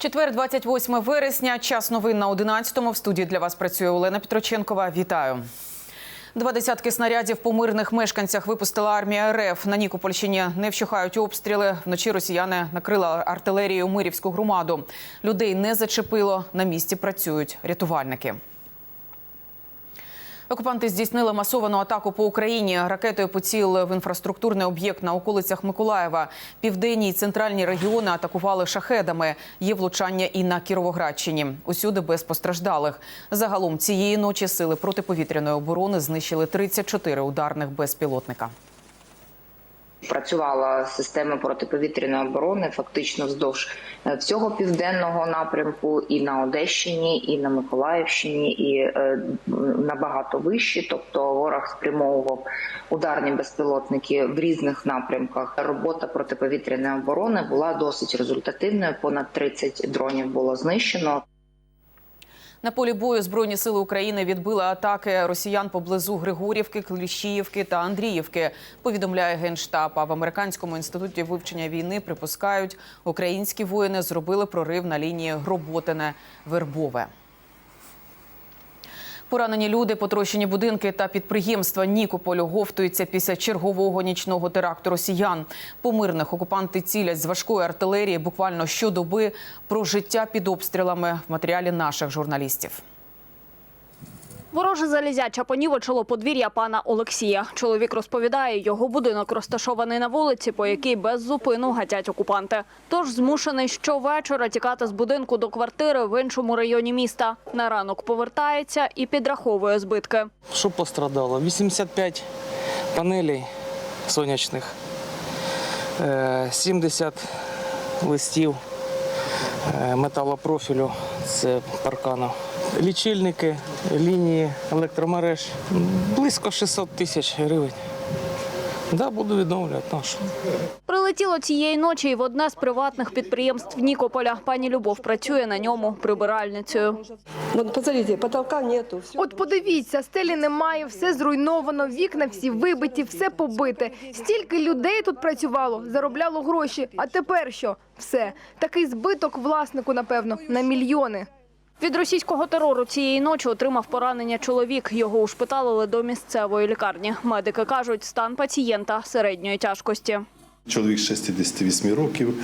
Четвер, 28 вересня. Час новин на 11-му. В студії для вас працює Олена Петроченкова. Вітаю. Два десятки снарядів по мирних мешканцях випустила армія РФ. На Нікопольщині не вщухають обстріли. Вночі росіяни накрили артилерією Мирівську громаду. Людей не зачепило. На місці працюють рятувальники. Окупанти здійснили масовану атаку по Україні. Ракетою поцілили в інфраструктурний об'єкт на околицях Миколаєва. Південні і центральні регіони атакували шахедами. Є влучання і на Кіровоградщині. Усюди без постраждалих. Загалом цієї ночі сили протиповітряної оборони знищили 34 ударних безпілотника. Працювала система протиповітряної оборони фактично вздовж е, всього південного напрямку, і на Одещині, і на Миколаївщині, і е, набагато вище. Тобто ворог спрямовував ударні безпілотники в різних напрямках. Робота протиповітряної оборони була досить результативною. Понад 30 дронів було знищено. На полі бою Збройні сили України відбили атаки росіян поблизу Григорівки, Кліщіївки та Андріївки. Повідомляє генштаб. А в американському інституті вивчення війни припускають, українські воїни зробили прорив на лінії Гроботине Вербове. Поранені люди, потрощені будинки та підприємства Нікополю говтуються після чергового нічного теракту росіян. По мирних окупанти цілять з важкої артилерії буквально щодоби про життя під обстрілами в матеріалі наших журналістів. Вороже залізяча понівечило подвір'я пана Олексія. Чоловік розповідає, його будинок розташований на вулиці, по якій без зупину гатять окупанти. Тож змушений щовечора тікати з будинку до квартири в іншому районі міста. На ранок повертається і підраховує збитки. Що пострадало? 85 панелей сонячних, е, 70 листів е, металопрофілю, це паркану. Лічильники, лінії електромереж близько 600 тисяч гривень. Да, буду відновлювати нашу. Прилетіло цієї ночі і в одне з приватних підприємств Нікополя. Пані Любов працює на ньому прибиральницею. Вот посмотрите, потолка нету. От подивіться, стелі немає, все зруйновано, вікна всі вибиті, все побите. Стільки людей тут працювало, заробляло гроші. А тепер що? Все. Такий збиток власнику, напевно, на мільйони. Від російського терору цієї ночі отримав поранення чоловік. Його ушпиталили до місцевої лікарні. Медики кажуть, стан пацієнта середньої тяжкості. Чоловік 68 років.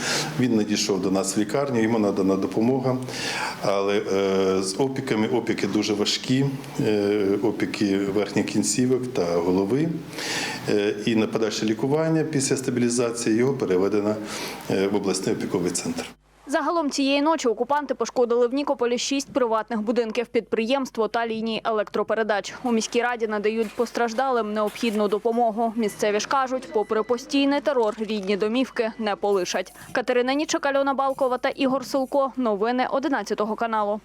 Він надійшов до нас в лікарню, йому надана допомога. Але е, з опіками опіки дуже важкі, е, опіки верхніх кінцівок та голови. Е, і на подальше лікування після стабілізації його переведено в обласний опіковий центр. Загалом цієї ночі окупанти пошкодили в Нікополі шість приватних будинків, підприємство та лінії електропередач. У міській раді надають постраждалим необхідну допомогу. Місцеві ж кажуть, попри постійний терор, рідні домівки не полишать. Катерина Нічик, Альона Балкова та Ігор Силко. Новини 11 каналу.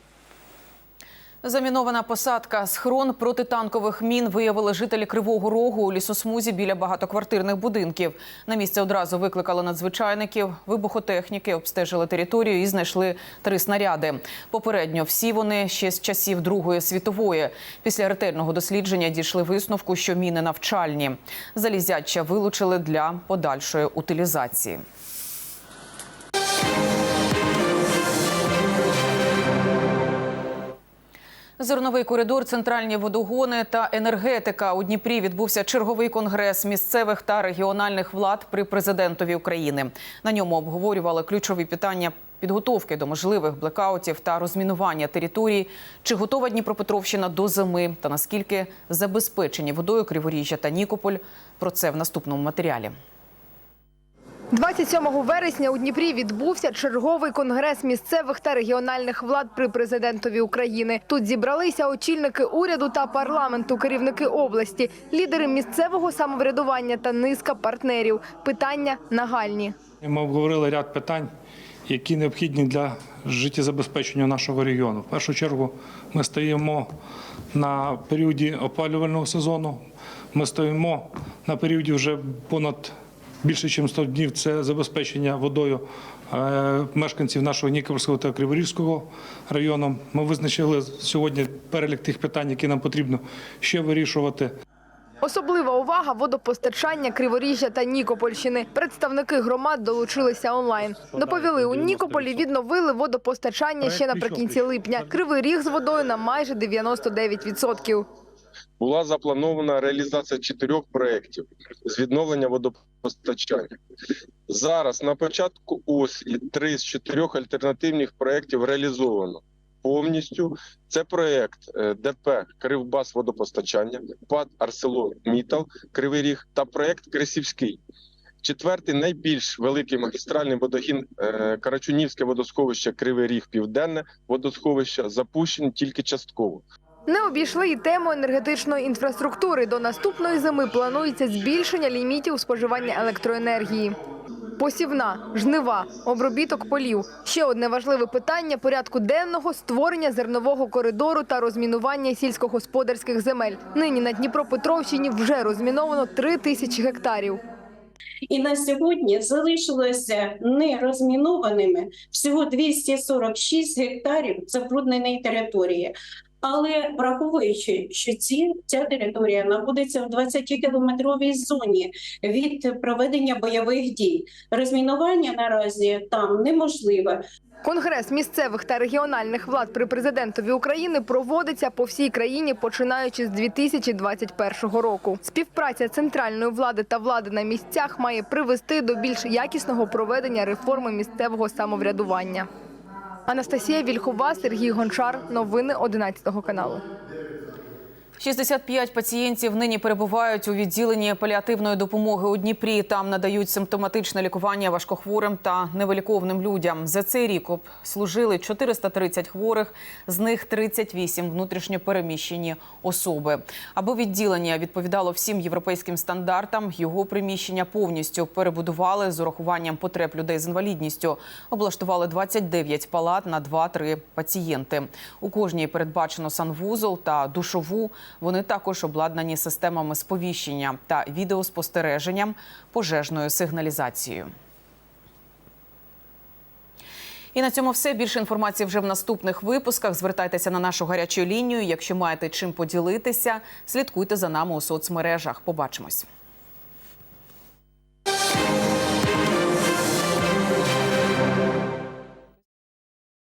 Замінована посадка схрон протитанкових мін виявили жителі Кривого Рогу у лісосмузі біля багатоквартирних будинків. На місце одразу викликали надзвичайників, вибухотехніки, обстежили територію і знайшли три снаряди. Попередньо всі вони ще з часів Другої світової. Після ретельного дослідження дійшли висновку, що міни навчальні. Залізяча вилучили для подальшої утилізації. Зерновий коридор, центральні водогони та енергетика у Дніпрі відбувся черговий конгрес місцевих та регіональних влад при президентові України. На ньому обговорювали ключові питання підготовки до можливих блекаутів та розмінування територій. Чи готова Дніпропетровщина до зими та наскільки забезпечені водою Криворіжжя та Нікополь? Про це в наступному матеріалі. 27 вересня у Дніпрі відбувся черговий конгрес місцевих та регіональних влад при президентові України. Тут зібралися очільники уряду та парламенту, керівники області, лідери місцевого самоврядування та низка партнерів. Питання нагальні. Ми обговорили ряд питань, які необхідні для життєзабезпечення нашого регіону. В першу чергу ми стоїмо на періоді опалювального сезону. Ми стоїмо на періоді вже понад більше, ніж 100 днів. Це забезпечення водою е, мешканців нашого Нікопольського та Криворізького району. Ми визначили сьогодні перелік тих питань, які нам потрібно ще вирішувати. Особлива увага – водопостачання Криворіжжя та Нікопольщини. Представники громад долучилися онлайн. Доповіли, у Нікополі відновили водопостачання ще наприкінці липня. Кривий ріг з водою на майже 99%. Була запланована реалізація чотирьох проєктів з відновлення водопостачання. Зараз на початку осені три з чотирьох альтернативних проєктів реалізовано повністю. Це проєкт е, ДП Кривбас водопостачання, ПАД Арселор Мітал, Кривий Ріг та проєкт Кресівський. Четвертий найбільш великий магістральний водогін е, Карачунівське водосховище Кривий Ріг Південне водосховище запущені тільки частково. Не обійшли і тему енергетичної інфраструктури. До наступної зими планується збільшення лімітів споживання електроенергії. Посівна, жнива, обробіток полів. Ще одне важливе питання порядку денного – створення зернового коридору та розмінування сільськогосподарських земель. Нині на Дніпропетровщині вже розміновано 3 тисячі гектарів. І на сьогодні залишилося нерозмінованими всього 246 гектарів забрудненої території. Але враховуючи, що ці ця територія знаходиться в 20-кілометровій зоні від проведення бойових дій, розмінування наразі там неможливе. Конгрес місцевих та регіональних влад при президентові України проводиться по всій країні, починаючи з 2021 року. Співпраця центральної влади та влади на місцях має привести до більш якісного проведення реформи місцевого самоврядування. Анастасія Вільхова, Сергій Гончар. Новини 11 каналу. 65 пацієнтів нині перебувають у відділенні паліативної допомоги у Дніпрі. Там надають симптоматичне лікування важкохворим та невиліковним людям. За цей рік служили 430 хворих, з них 38 внутрішньо переміщені особи. Аби відділення відповідало всім європейським стандартам, його приміщення повністю перебудували з урахуванням потреб людей з інвалідністю. Облаштували 29 палат на 2-3 пацієнти. У кожній передбачено санвузол та душову. Вони також обладнані системами сповіщення та відеоспостереженням, пожежною сигналізацією. І на цьому все. Більше інформації вже в наступних випусках. Звертайтеся на нашу гарячу лінію. Якщо маєте чим поділитися, слідкуйте за нами у соцмережах. Побачимось.